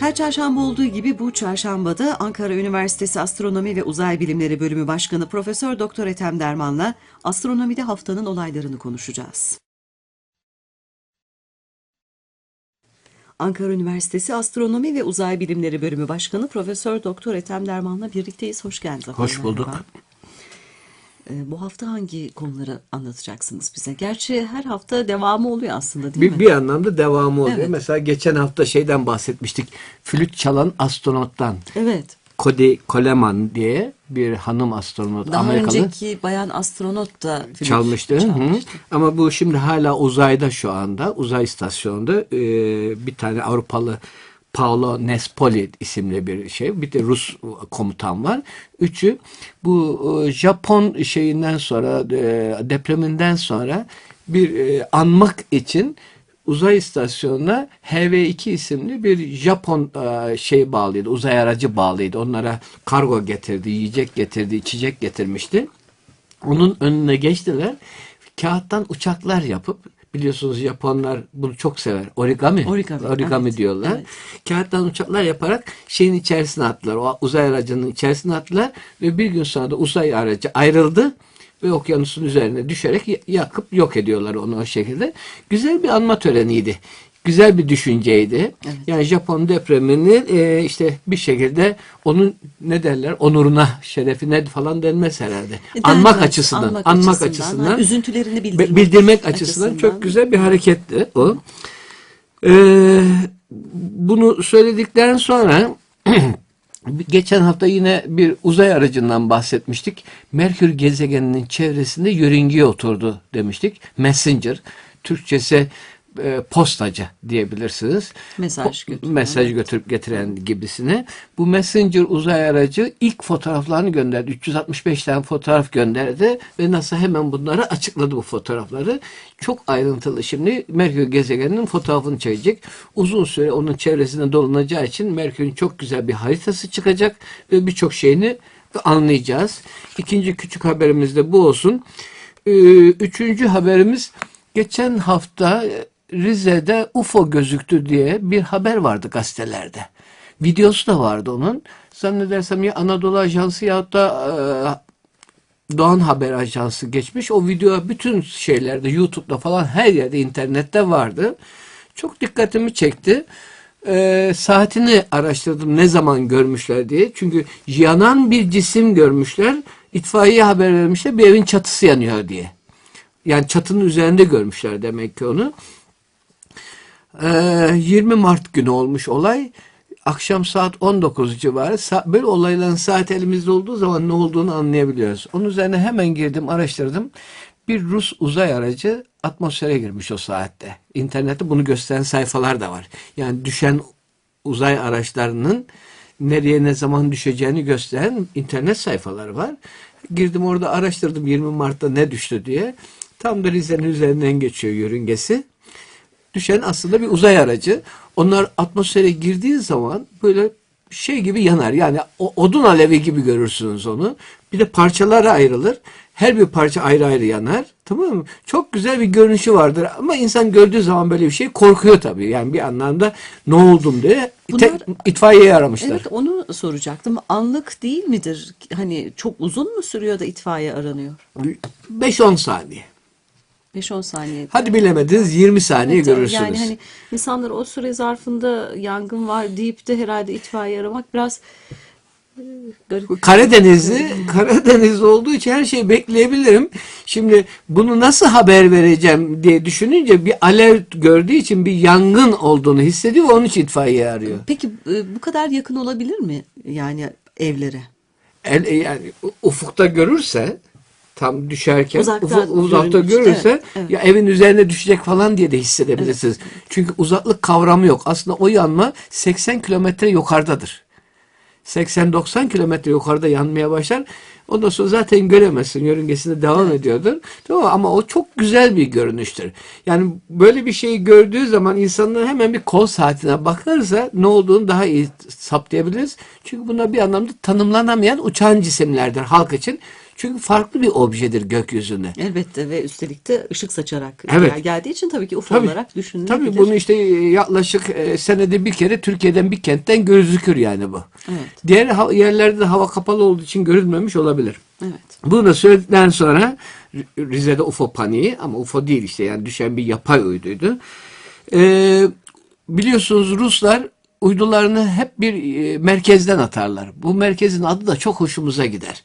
Her çarşamba olduğu gibi bu çarşambada Ankara Üniversitesi Astronomi ve Uzay Bilimleri Bölümü Başkanı Profesör Doktor Ethem Derman'la astronomide haftanın olaylarını konuşacağız. Ankara Üniversitesi Astronomi ve Uzay Bilimleri Bölümü Başkanı Profesör Doktor Ethem Derman'la birlikteyiz. Hoş geldiniz. Hoş bulduk. Merhaba. Ee, Bu hafta hangi konuları anlatacaksınız bize? Gerçi her hafta devamı oluyor aslında değil Bir, mi? bir anlamda devamı oluyor. Evet. Mesela geçen hafta şeyden bahsetmiştik. Flüt çalan astronottan. Evet. Cody Coleman diye bir hanım astronot Daha Amerikalı önceki bayan astronot da flüt çalmıştı. Hı. çalmıştı. Ama bu şimdi hala uzayda şu anda. Uzay istasyonunda e, bir tane Avrupalı Paolo Nespoli isimli bir şey. Bir de Rus komutan var. Üçü bu e, Japon şeyinden sonra e, depreminden sonra bir e, anmak için uzay istasyonuna HV2 isimli bir Japon şey bağlıydı. Uzay aracı bağlıydı. Onlara kargo getirdi, yiyecek getirdi, içecek getirmişti. Onun önüne geçtiler. Kağıttan uçaklar yapıp biliyorsunuz Japonlar bunu çok sever. Origami. Origami, evet, diyorlar. evet. Kağıttan uçaklar yaparak şeyin içerisine attılar. O uzay aracının içerisine attılar ve bir gün sonra da uzay aracı ayrıldı ve okyanusun üzerine düşerek yakıp yok ediyorlar onu o şekilde. Güzel bir anma töreniydi. Güzel bir düşünceydi. Evet. Yani Japon depremini e, işte bir şekilde onun ne derler onuruna, şerefine falan denmez herhalde. E, Anmak açısından, Anmak anmak, açısından, açısından, üzüntülerini bildirmek bildirmek açısından açısından. çok güzel bir hareketti o. Ee, bunu söyledikten sonra geçen hafta yine bir uzay aracından bahsetmiştik. Merkür gezegeninin çevresinde yörüngeye oturdu demiştik. Messenger, Türkçesi e, postacı diyebilirsiniz. Mesaj götüren, Mesaj götürüp getiren gibisine. Bu Messenger uzay aracı ilk fotoğraflarını gönderdi. 365 tane fotoğraf gönderdi ve NASA hemen bunları açıkladı bu fotoğrafları. Çok ayrıntılı şimdi Merkür gezegeninin fotoğrafını çekecek. Uzun süre onun çevresinde dolunacağı için Merkür'ün çok güzel bir haritası çıkacak ve birçok şeyini anlayacağız. İkinci küçük haberimiz de bu olsun. Ee, Üçüncü haberimiz geçen hafta Rize'de UFO gözüktü diye bir haber vardı gazetelerde. Videosu da vardı onun. Zannedersem ya Anadolu Ajansı ya da e, Doğan Haber Ajansı geçmiş. O video bütün şeylerde YouTube'da falan her yerde internette vardı. Çok dikkatimi çekti. Ee, saatini araştırdım ne zaman görmüşler diye. Çünkü yanan bir cisim görmüşler. İtfaiye haber vermişler bir evin çatısı yanıyor diye. Yani çatının üzerinde görmüşler demek ki onu. Ee, 20 Mart günü olmuş olay. Akşam saat 19 civarı. Böyle olayların saat elimizde olduğu zaman ne olduğunu anlayabiliyoruz. Onun üzerine hemen girdim, araştırdım. Bir Rus uzay aracı atmosfere girmiş o saatte. İnternette bunu gösteren sayfalar da var. Yani düşen uzay araçlarının nereye ne zaman düşeceğini gösteren internet sayfaları var. Girdim orada araştırdım 20 Mart'ta ne düştü diye. Tam da Rize'nin üzerinden geçiyor yörüngesi düşen aslında bir uzay aracı. Onlar atmosfere girdiği zaman böyle şey gibi yanar. Yani o, odun alevi gibi görürsünüz onu. Bir de parçalara ayrılır. Her bir parça ayrı ayrı yanar. Tamam mı? Çok güzel bir görünüşü vardır. Ama insan gördüğü zaman böyle bir şey korkuyor tabii. Yani bir anlamda ne oldum diye Bunlar- itfaiyeyi aramışlar. Evet onu soracaktım. Anlık değil midir? Hani çok uzun mu sürüyor da itfaiye aranıyor? 5-10 saniye. 5-10 saniye. Hadi bilemediniz 20 saniye Evet, görürsünüz. Yani hani insanlar o süre zarfında yangın var deyip de herhalde itfaiye aramak biraz e, garip. Karadenizli, Karadeniz olduğu için her şeyi bekleyebilirim. Şimdi bunu nasıl haber vereceğim diye düşününce bir alev gördüğü için bir yangın olduğunu hissediyor ve onun için itfaiye arıyor. Peki e, bu kadar yakın olabilir mi yani evlere? El, yani ufukta görürse tam düşerken Uzakta ufuk- uzakta görürse evet, evet. ya evin üzerine düşecek falan diye de hissedebilirsiniz. Çünkü uzaklık kavramı yok. Aslında o yanma 80 kilometre yukarıdadır. 80-90 kilometre yukarıda yanmaya başlar. Ondan sonra zaten göremezsin. Yörüngesinde devam ediyordur. Tamam? Ama o çok güzel bir görünüştür. Yani böyle bir şeyi gördüğü zaman insanlar hemen bir kol saatine bakarsa ne olduğunu daha iyi saptayabiliriz. Çünkü bunlar bir anlamda tanımlanamayan uçan cisimlerdir halk için. Çünkü farklı bir objedir gökyüzünde. Elbette ve üstelik de ışık saçarak Evet. gel- geldiği için tabii ki UFO Tabii, olarak düşünülebilir. Tabii bunu işte yaklaşık e, senede bir kere Türkiye'den bir kentten gözükür yani bu. Evet. Diğer yerlerde de hava kapalı olduğu için görülmemiş olabilir. Evet. Bunu da söyledikten sonra Rize'de UFO paniği ama UFO değil işte yani düşen bir yapay uyduydu. Ee, biliyorsunuz Ruslar uydularını hep bir e, merkezden atarlar. Bu merkezin adı da çok hoşumuza gider.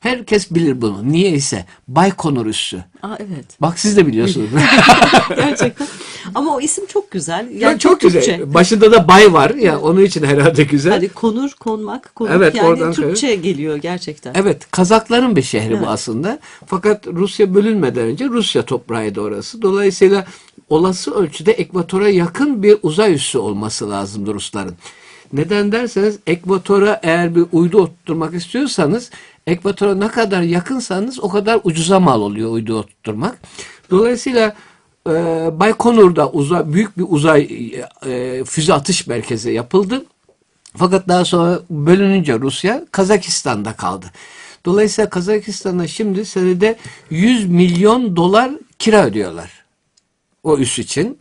Herkes bilir bunu. Niye ise Baykonur üssü. Aa evet. Bak siz de biliyorsunuz. Gerçekten. Ama o isim çok güzel. Yani Ya çok güzel. Türkçe. Başında da bay var ya onun için herhalde güzel. Hani konur, konmak, konuk Evet, yani oradan Türkçe geliyor gerçekten. Evet, Kazakların bir şehri Evet. bu aslında. Fakat Rusya bölünmeden önce Rusya toprağıydı orası. Dolayısıyla olası ölçüde ekvatora yakın bir uzay üssü olması lazımdı Rusların. Neden derseniz ekvatora eğer bir uydu oturtmak istiyorsanız ekvatora ne kadar yakınsanız o kadar ucuza mal oluyor uydu oturtmak. Dolayısıyla e, Baykonur'da uzay, büyük bir uzay e, füze atış merkezi yapıldı. Fakat daha sonra bölününce Rusya Kazakistan'da kaldı. Dolayısıyla Kazakistan'a şimdi senede 100 milyon dolar kira ödüyorlar. O üs için.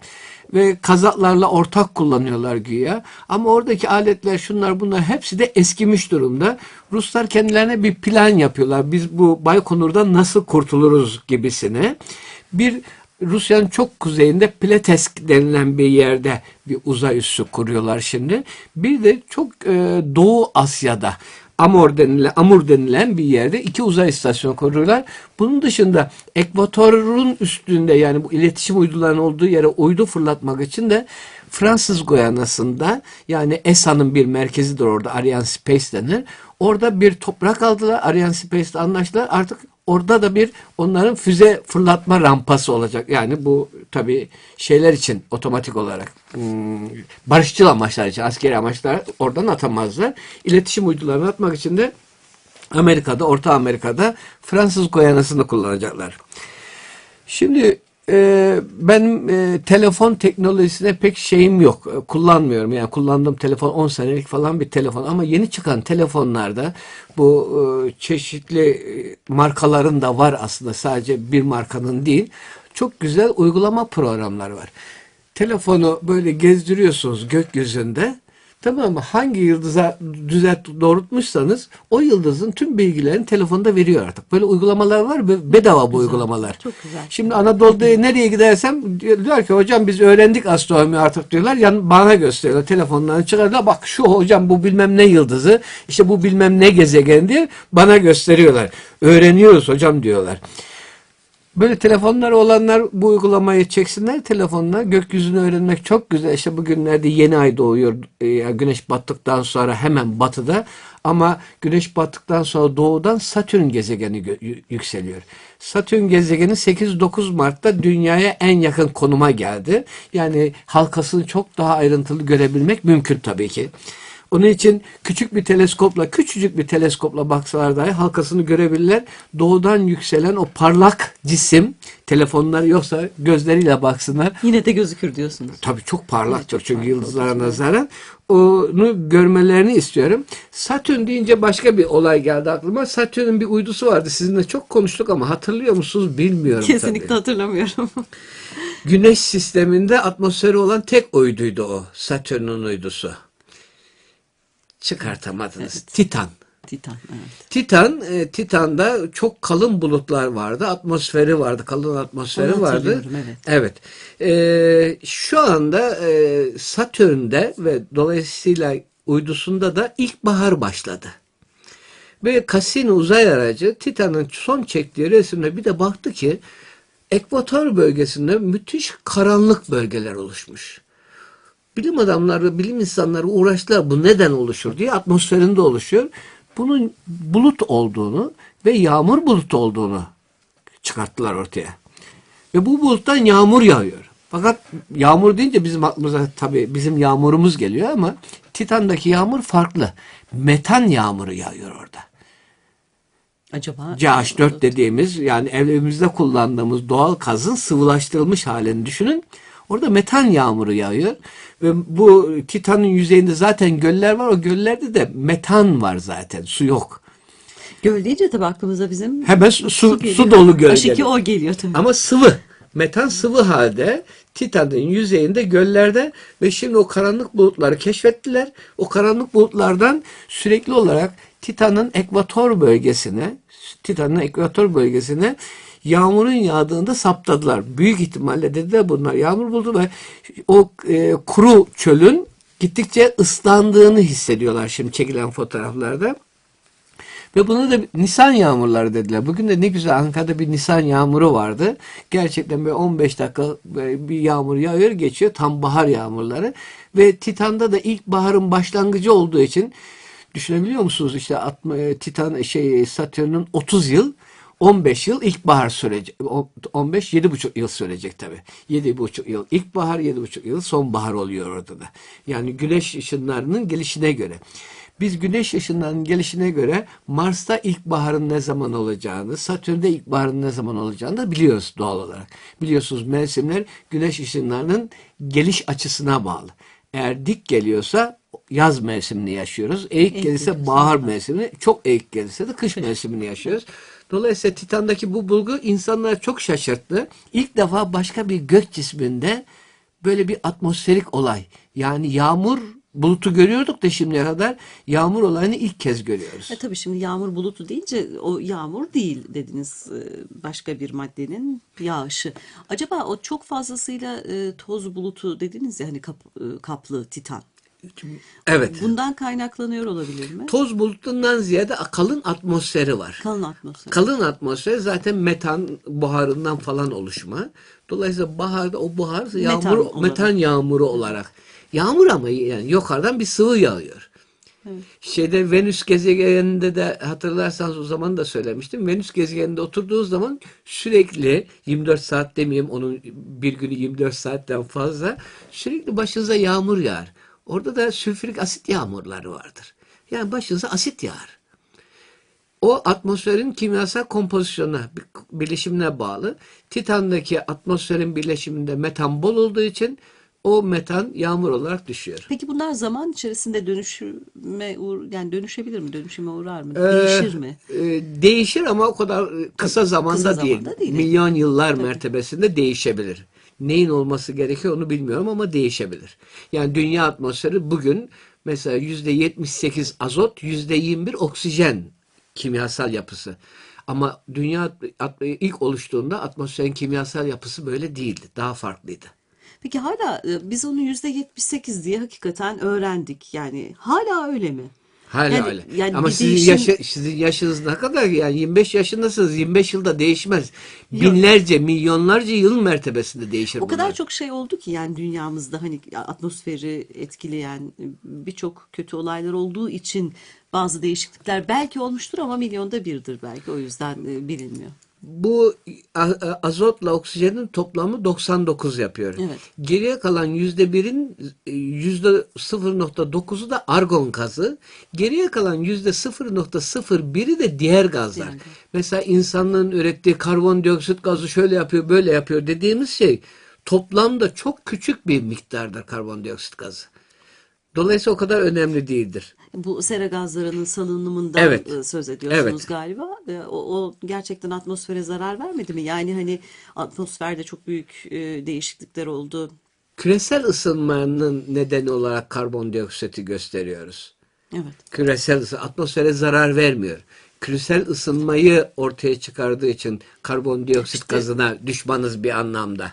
Ve Kazaklarla ortak kullanıyorlar güya. Ama oradaki aletler şunlar bunlar hepsi de eskimiş durumda. Ruslar kendilerine bir plan yapıyorlar. Biz bu Baykonur'dan nasıl kurtuluruz gibisine. Bir Rusya'nın çok kuzeyinde Pletesk denilen bir yerde bir uzay üssü kuruyorlar şimdi. Bir de çok e, Doğu Asya'da Amur denilen, Amur denilen bir yerde iki uzay istasyonu kuruyorlar. Bunun dışında ekvatorun üstünde yani bu iletişim uydularının olduğu yere uydu fırlatmak için de Fransız Goyana'sında yani ESA'nın bir merkezidir orada Ariane Space denir. Orada bir toprak aldılar. Ariane Space'le anlaştılar. Artık orada da bir onların füze fırlatma rampası olacak. Yani bu tabii şeyler için otomatik olarak hmm, barışçıl amaçlar için askeri amaçlar oradan atamazlar. İletişim uydularını atmak için de Amerika'da, Orta Amerika'da Fransız Goyana'sını kullanacaklar. Şimdi e, benim e, telefon teknolojisine pek şeyim yok. E, kullanmıyorum. Yani kullandığım telefon 10 senelik falan bir telefon. Ama yeni çıkan telefonlarda bu e, çeşitli markaların da var aslında. Sadece bir markanın değil. Çok güzel uygulama programları var. Telefonu böyle gezdiriyorsunuz gökyüzünde. Tamam mı? Hangi yıldıza düzelt doğrultmuşsanız o yıldızın tüm bilgilerini telefonda veriyor artık. Böyle uygulamalar var ve bedava bu uygulamalar. çok güzel. Şimdi Anadolu'da nereye gidersem diyor ki hocam biz öğrendik astronomi artık diyorlar. Yani bana gösteriyorlar telefonlarını çıkarıyorlar. Bak şu hocam bu bilmem ne yıldızı işte bu bilmem ne gezegen diye bana gösteriyorlar. Öğreniyoruz hocam diyorlar. Böyle telefonları olanlar bu uygulamayı çeksinler telefonuna. Gökyüzünü öğrenmek çok güzel. İşte bugünlerde yeni ay doğuyor. Ee, güneş battıktan sonra hemen batıda. Ama güneş battıktan sonra doğudan Satürn gezegeni yükseliyor. Satürn gezegeni 8-9 Mart'ta dünyaya en yakın konuma geldi. Yani halkasını çok daha ayrıntılı görebilmek mümkün tabii ki. Onun için küçük bir teleskopla, küçücük bir teleskopla baksalar dahi halkasını görebilirler. Doğudan yükselen o parlak cisim, telefonları yoksa gözleriyle baksınlar. Yine de gözükür diyorsunuz. Tabii çok Evet, çok çünkü parlak yıldızlara nazaran. Onu görmelerini istiyorum. Satürn deyince başka bir olay geldi aklıma. Satürn'ün bir uydusu vardı. Sizinle çok konuştuk ama hatırlıyor musunuz bilmiyorum Kesinlikle tabii. hatırlamıyorum. Güneş sisteminde atmosferi olan tek uyduydu o. Satürn'ün uydusu. Çıkartamadınız. Titan. Titan. Evet. Titan, e, Titan'da çok kalın bulutlar vardı. Atmosferi vardı. Kalın atmosferi Onu vardı. evet. Evet. E, şu anda e, Satürn'de ve dolayısıyla uydusunda da ilkbahar başladı. Ve Cassini uzay aracı Titan'ın son çektiği resimde bir de baktı ki ekvator bölgesinde müthiş karanlık bölgeler oluşmuş. Bilim adamları, bilim insanları uğraştılar bu neden oluşur diye atmosferinde oluşuyor. Bunun bulut olduğunu ve yağmur bulutu olduğunu çıkarttılar ortaya. Ve bu buluttan yağmur yağıyor. Fakat yağmur deyince bizim aklımıza tabii bizim yağmurumuz geliyor ama Titan'daki yağmur farklı. Metan yağmuru yağıyor orada. Acaba CH4 dediğimiz yani evimizde kullandığımız doğal gazın sıvılaştırılmış halini düşünün. Orada metan yağmuru yağıyor ve bu Titan'ın yüzeyinde zaten göller var. O göllerde de metan var zaten. Su yok. Göl deyince tabii aklımıza bizim Hemen su, su, geliyor. su dolu göl H2O geliyor. geliyor tabii. Ama sıvı. Metan sıvı halde Titan'ın yüzeyinde göllerde ve şimdi o karanlık bulutları keşfettiler. O karanlık bulutlardan sürekli olarak Titan'ın ekvator bölgesine Titan'ın ekvator bölgesine yağmurun yağdığında saptadılar. Büyük ihtimalle dediler bunlar yağmur buldu ve o e, kuru çölün gittikçe ıslandığını hissediyorlar şimdi çekilen fotoğraflarda. Ve bunu da Nisan yağmurları dediler. Bugün de ne güzel Ankara'da bir Nisan yağmuru vardı. Gerçekten böyle 15 dakika bir yağmur yağıyor geçiyor. Tam bahar yağmurları. Ve Titan'da da ilk baharın başlangıcı olduğu için düşünebiliyor musunuz? İşte e, Titan şey Satürn'ün 30 yıl 15 yıl ilkbahar sürecek. O- 15 7,5 yıl sürecek tabii. 7,5 yıl ilkbahar, 7,5 yıl sonbahar oluyor orada da. Yani güneş ışınlarının gelişine göre. Biz güneş ışınlarının gelişine göre Mars'ta ilkbaharın ne zaman olacağını, Satürn'de ilkbaharın ne zaman olacağını da biliyoruz doğal olarak. Biliyorsunuz mevsimler güneş ışınlarının geliş açısına bağlı. Eğer dik geliyorsa yaz mevsimini yaşıyoruz. Eğik Eğik gelirse bahar mevsimini, çok eğik gelirse de kış mevsimini yaşıyoruz. Dolayısıyla Titan'daki bu bulgu insanları çok şaşırttı. İlk defa başka bir gök cisminde böyle bir atmosferik olay. Yani yağmur bulutu görüyorduk da şimdiye kadar yağmur olayını ilk kez görüyoruz. E tabii şimdi yağmur bulutu deyince o yağmur değil dediniz e, başka bir maddenin yağışı. Acaba o çok fazlasıyla e, toz bulutu dediniz ya hani kap- e, kaplı titan. Evet. Bundan kaynaklanıyor olabilir mi? Toz bulutundan ziyade kalın atmosferi var. Kalın atmosfer. Kalın atmosfer zaten metan buharından falan oluşma. Dolayısıyla baharda o buhar yağmur olarak. metan yağmuru olarak. Yağmur ama yani yukarıdan bir sıvı yağıyor. Evet. Şeyde Venüs gezegeninde de hatırlarsanız o zaman da söylemiştim. Venüs gezegeninde oturduğu zaman sürekli 24 saat demeyeyim onun bir günü 24 saatten fazla sürekli başınıza yağmur yağar. Orada da sülfürik asit yağmurları vardır. Yani başınıza asit yağar. O atmosferin kimyasal kompozisyonuna, bir- birleşimine bağlı. Titan'daki atmosferin birleşiminde metan bol olduğu için o metan yağmur olarak düşüyor. Peki bunlar zaman içerisinde dönüşüme uğr yani dönüşebilir mi? Dönüşüme uğrar mı? Ee, Değişir mi? e, değişir ama o kadar kısa zamanda Kısa değil. zamanda değil. Milyon yıllar mertebesinde değişebilir. Neyin olması gerekiyor onu bilmiyorum ama değişebilir. Yani dünya atmosferi bugün mesela yüzde 78 azot, yüzde 21 oksijen kimyasal yapısı. Ama dünya ilk oluştuğunda atmosferin kimyasal yapısı böyle değildi. Daha farklıydı. Peki hala e, biz onu yüzde 78 diye hakikaten öğrendik. Yani hala öyle mi? Hala Yani- öyle. yani Ama sizin, değişim- yaşa- sizin yaşınız ne kadar yani 25 yaşındasınız 25 yılda değişmez. Binlerce, milyonlarca yıl mertebesinde değişir O kadar bunlar. çok şey oldu ki yani dünyamızda hani atmosferi etkileyen birçok kötü olaylar olduğu için bazı değişiklikler belki olmuştur ama milyonda birdir belki o yüzden e, bilinmiyor. Bu azotla oksijenin toplamı 99 yapıyor. Evet. Geriye kalan yüzde birin yüzde 0.9'u da argon gazı. Geriye kalan yüzde 0.01'i de diğer gazlar. Diğer. Mesela insanlığın ürettiği karbondioksit gazı şöyle yapıyor böyle yapıyor dediğimiz şey toplamda çok küçük bir miktarda karbondioksit gazı. Dolayısıyla o kadar önemli değildir. Bu sera gazlarının salınımından Evet. e, söz ediyorsunuz Evet. galiba. E, O, o gerçekten atmosfere zarar vermedi mi? Yani hani atmosferde çok büyük e, değişiklikler oldu. Küresel ısınmanın nedeni olarak karbondioksiti gösteriyoruz. Evet. Küresel ısı atmosfere zarar vermiyor. Küresel ısınmayı ortaya çıkardığı için karbondioksit gazına düşmanız bir anlamda.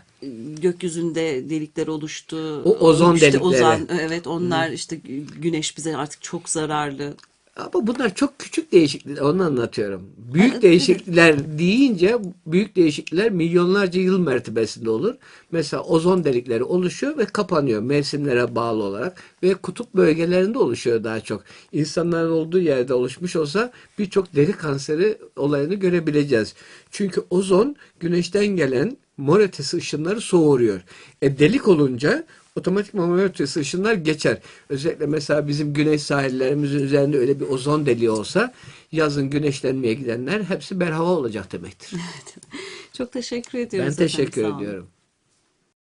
Gökyüzünde delikler oluştu. O ozon İşte delikleri. ozan- evet onlar işte güneş bize artık çok zararlı. Ama bunlar çok küçük değişiklikler. Onu anlatıyorum. Büyük değişiklikler deyince büyük değişiklikler milyonlarca yıl mertebesinde olur. Mesela ozon delikleri oluşuyor ve kapanıyor mevsimlere bağlı olarak ve kutup bölgelerinde oluşuyor daha çok. İnsanların olduğu yerde oluşmuş olsa birçok deri kanseri olayını görebileceğiz. Çünkü ozon güneşten gelen mor ötesi ışınları soğuruyor. E delik olunca otomatik mor ötesi ışınlar geçer. Özellikle mesela bizim güney sahillerimizin üzerinde öyle bir ozon deliği olsa yazın güneşlenmeye gidenler hepsi berhava olacak demektir. Çok teşekkür ediyoruz. Ben efendim, teşekkür olun. ediyorum.